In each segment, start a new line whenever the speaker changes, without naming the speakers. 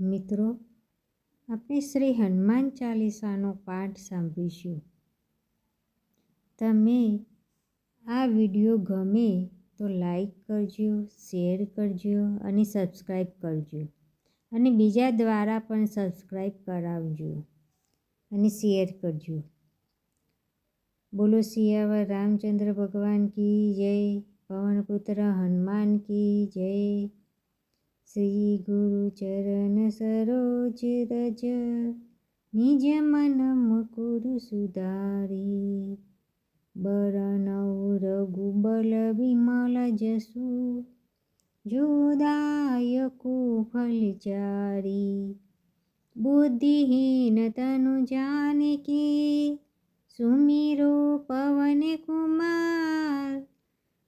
મિત્રો, આપણે શ્રી હનુમાન ચાલીસાનો પાઠ સાંભળીશું. તમે આ વીડિયો ગમે તો લાઈક કરજો, શેર કરજો અને સબસ્ક્રાઈબ કરજો. અને બીજા દ્વારા પણ સબસ્ક્રાઈબ કરાવજો અને શેર કરજો. બોલો સિયાવર રામચંદ્ર ભગવાન કી જય, પવનપુત્ર હનુમાન કી જય. श्री गुरुचरण सरोज निज मन मनमकुरु सुधारी बरनौ रघुबल विमल विमलजसु जोदाय बुद्धिहीन तनु जानी सुमिरो पवन कुमार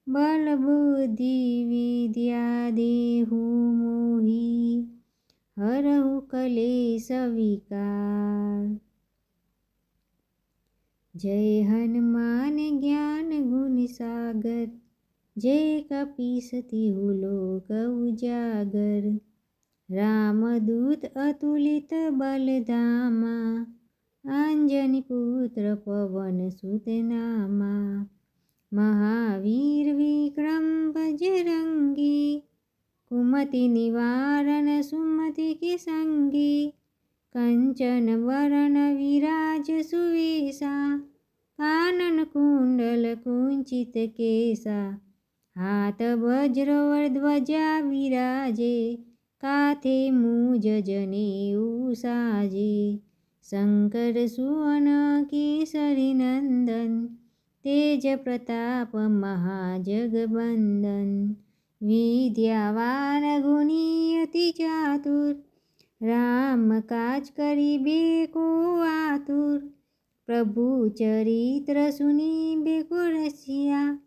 बलबुद्धि विद्या देहु मोहि, हरहु कलेश विकार। जय हनुमान ज्ञान गुण सागर, जय कपीस तिहु लोक उजागर। रामदूत अतुलित बलधामा अञ्जनी पुत्र पवन सुतनामा महावीरविक्रम महावीर्विक्रम्भजरङ्गी कुमतिनिवारण सुमति केसङ्गी कञ्चन वरणविराज सुवेशा कानन कुण्डल कुञ्चितकेशा हातवज्रवरध्वजा विराजे काथे मूजने उषाजे शङ्कर सुवर्णकेसरिनन्दन् તેજ પ્રતાપ મહાજગબંદન વિદ્યાવાન ગુણી અતિ ચાતુર. રામ કાજ કરી બેકો આતુર. પ્રભુ ચરિત્ર સુની બેકો રસિયા.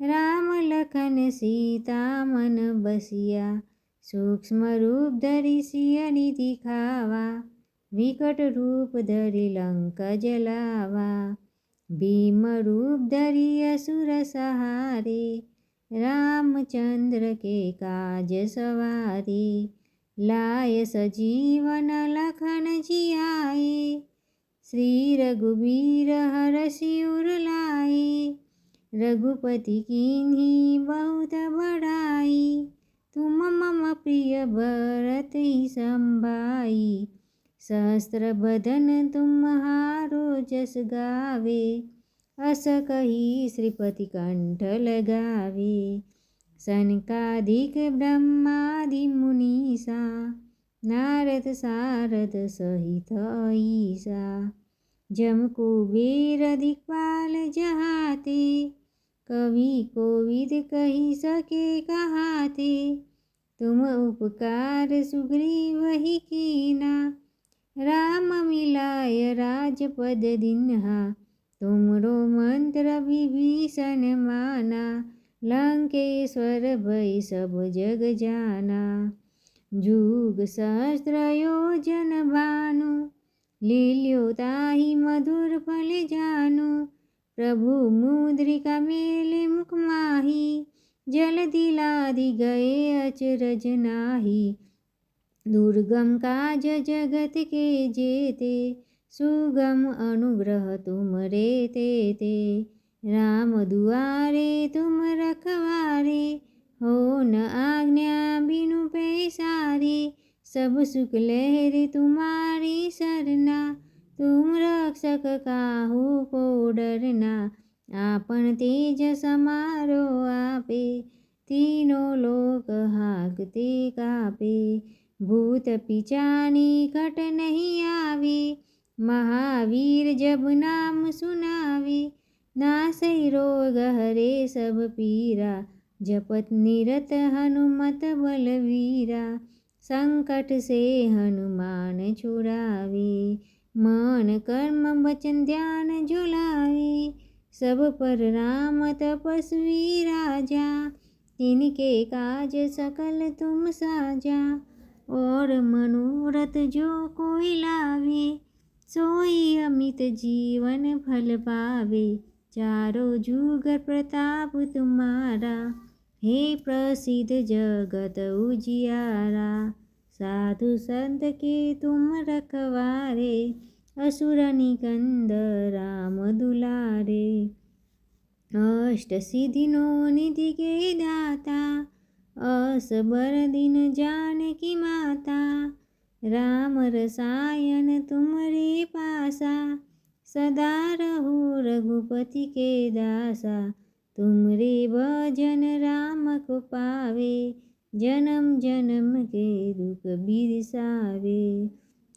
રામ લખન સીતા મન બસિયા. સૂક્ષ્મ રૂપ ધરી સિય દિખાવા ખાવા. વિકટ રૂપ ધરી લંક જલાવા. भीम रूप धरि असुर सहारे, रामचंद्र के काज सवारे। लाय सजीवन लखन जियाए, श्री रघुबीर हर सिर लाए। रघुपति कीन्ही बहुत बड़ाई तुम मम प्रिय भरत ही संभाई। सहस्त्र बदन तुम्हारो जस गावे, अस कही श्रीपति कंठ लगावे। सनकादिक ब्रह्मादि मुनीसा, नारद सारद सहित ईसा। जम कुबेर दिक्पाल जहाते, कवि कोविद कही सके कहाते। तुम उपकार सुग्रीव ही कीना। राम मिलाय राजपद दिन्हा। तुमरो मंत्र विभीषण माना, लंकेश्वर भई सब जग जाना। जुग शस्त्र योजन भानु, लील्यो ताही मधुर फल जानु। प्रभु मुद्रिका मेले मुख माही, जल दिला दि गए अचरज नाही। दुर्गम काज जगत के जेते सुगम अनुग्रह तुम रे ते ते राम दुआरे तुम रखवारे हो न आज्ञा बिनु पैसारे सब सुख लहरी तुम्हारी सरना तुम रक्षक काहू को डरना आपन तेज समारो आपे तीनों लोक हाकते कापे भूत पिचानी कट नहीं आवे। महावीर जब नाम सुनावे। नासई रोग हरे सब पीरा। जपत निरत हनुमत बलवीरा। संकट से हनुमान छुड़ावे। मन कर्म वचन ध्यान झुलावे। सब पर राम तपस्वी राजा। तिनके काज सकल तुम साजा। और मनोरथ जो कोई लावे सोई अमित जीवन फल पावे चारों जुगर प्रताप तुम्हारा हे प्रसिद्ध जगत उजियारा साधु संत के तुम रखवारे असुर निकंद राम दुलारे अष्ट सिद्धिनो निधि के दाता असबर दिन जानकी माता, राम रसायन तुमरे पासा, सदा रहो रघुपति के दासा, तुमरे भजन राम को पावे, जन्म जन्म के दुख बिरसावे।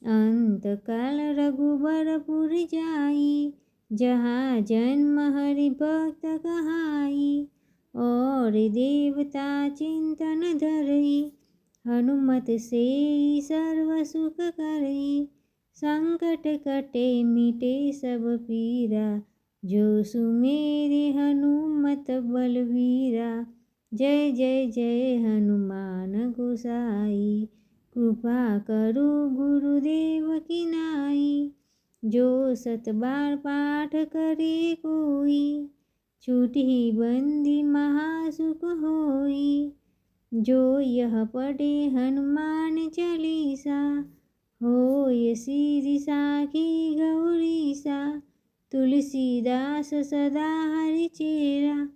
अंत काल रघुबरपुर जाई, जहाँ जन्म हरि भक्त कहाई और देवता चिंतन धरई, हनुमत से सर्व सुख करई। संकट कटे मिटे सब पीरा, जो सुमेरे हनुमत बलवीरा। जय जय जय हनुमान गोसाई, कृपा करो गुरुदेव की नाई। जो सत बार पाठ करे कोई छूटी बंदी महासुख होई जो यह पढ़े हनुमान चालीसा होय सिरि साखी गौरीसा तुलसीदास सदा हरि चेरा।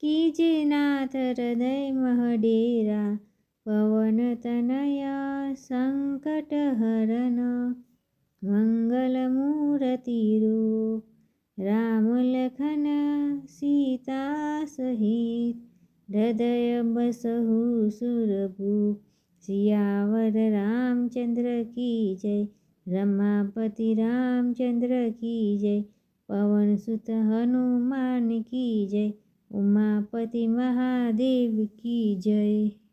कीजे नाथ हृदय महडेरा पवन तनया संकट हरण मंगलमूर्तिरूप राम लखन सीता सहित हृदय बसहु सुरभु। सियावर रामचंद्र की जय, रमापति रामचंद्र की जय, पवन सुत हनुमान की जय, उमापति महादेव की जय।